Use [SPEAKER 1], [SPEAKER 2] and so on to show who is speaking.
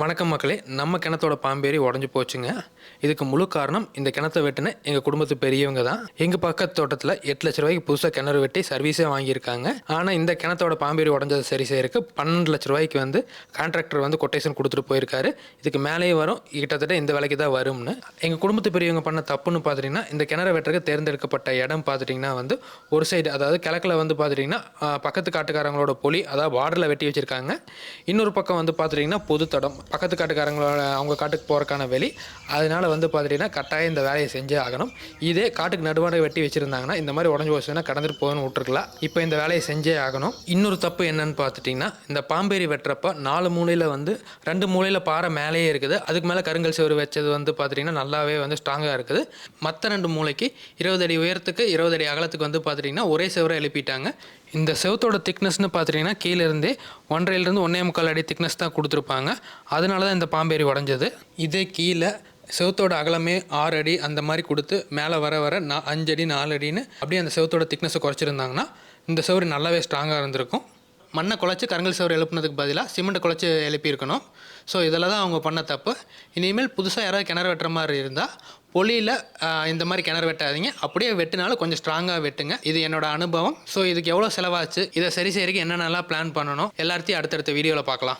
[SPEAKER 1] வணக்கம் மக்களே நம்ம கிணத்தோட பாம்பேரி உடஞ்சி போச்சுங்க. இதுக்கு முழு காரணம் இந்த கிணத்தை வெட்டின எங்கள் குடும்பத்து பெரியவங்க தான். எங்கள் பக்கத்து தோட்டத்தில் எட்டு லட்ச ரூபாய்க்கு புதுசாக கிணறு வெட்டி சர்வீஸே வாங்கியிருக்காங்க. ஆனால் இந்த கிணத்தோட பாம்பேரி உடஞ்சதை சரி செய்யறதுக்கு பன்னெண்டு லட்ச ரூபாய்க்கு வந்து கான்ட்ராக்டர் வந்து கொட்டேஷன் கொடுத்துட்டு போயிருக்காரு. இதுக்கு மேலேயே வரும் கிட்டத்தட்ட இந்த விலைக்கு தான் வரும்னு. எங்கள் குடும்பத்து பெரியவங்க பண்ண தப்புன்னு பார்த்துட்டிங்கன்னா இந்த கிணறு வெட்டுறதுக்கு தேர்ந்தெடுக்கப்பட்ட இடம் பார்த்துட்டிங்கன்னா வந்து ஒரு சைடு அதாவது கிழக்கில் வந்து பார்த்துட்டிங்கன்னா பக்கத்து காட்டுக்காரங்களோட பொலி அதாவது பார்டரில் வெட்டி வச்சுருக்காங்க. இன்னொரு பக்கம் வந்து பார்த்துட்டிங்கன்னா பொது தடம் பக்கத்து காட்டுக்காரங்களோட அவங்க காட்டுக்கு போகிறக்கான வெளி அதனால் வந்து பார்த்துட்டிங்கன்னா கட்டாயம் இந்த வேலையை செஞ்சே ஆகணும். இதே காட்டுக்கு நடுவாடை வெட்டி வச்சுருந்தாங்கன்னா இந்த மாதிரி உடஞ்சி போச்சுன்னா கடந்துட்டு போகணும்னு விட்டுருக்கலாம். இப்போ இந்த வேலையை செஞ்சே ஆகணும். இன்னொரு தப்பு என்னன்னு பார்த்துட்டிங்கன்னா இந்த பாம்பேரி வெட்டுறப்ப நாலு மூலையில் வந்து ரெண்டு மூலையில் பாறை மேலேயே இருக்குது. அதுக்கு மேலே கருங்கல் சுவர் வச்சது வந்து பார்த்துட்டிங்கன்னா நல்லாவே வந்து ஸ்ட்ராங்காக இருக்குது. மற்ற ரெண்டு மூலைக்கு இருபது அடி உயரத்துக்கு இருபது அடி அகலத்துக்கு வந்து பார்த்துட்டிங்கன்னா ஒரே சுவரை எழுப்பிட்டாங்க. இந்த செவத்தோட திக்னஸ்னு பார்த்துட்டிங்கன்னா கீழே இருந்தே ஒன்றரைலேருந்து ஒன்றே முக்கால் அடி திக்னஸ் தான் கொடுத்துருப்பாங்க. அதனால தான் இந்த பாம்பேரி உடஞ்சது. இதே கீழே செவத்தோட அகலமே ஆறு அடி அந்த மாதிரி கொடுத்து மேலே வர வர நா அஞ்சு அடி நாலு அடின்னு அப்படியே அந்த செவத்தோட திக்னஸை குறைச்சிருந்தாங்கன்னா இந்த செவரு நல்லாவே ஸ்ட்ராங்காக இருந்திருக்கும். மண்ணை குழச்சி கருங்கல் செவரு எழுப்புனதுக்கு பதிலாக சிமெண்ட்டை குழச்சி எழுப்பியிருக்கணும். ஸோ இதில் தான் அவங்க பண்ண தப்பு. இனிமேல் புதுசாக யாராவது கிணறு வெட்டுற மாதிரி இருந்தால் பொலியில் இந்த மாதிரி கிணறு வெட்டாதீங்க. அப்படியே வெட்டினாலும் கொஞ்சம் ஸ்ட்ராங்காக வெட்டுங்க. இது என்னோட அனுபவம். ஸோ இதுக்கு எவ்வளோ செலவாச்சு? இதை சரி செய்யறதுக்கு என்னென்னலாம் பிளான் பண்ணணும்? எல்லாத்தையும் அடுத்தடுத்த வீடியோவில் பார்க்கலாம்.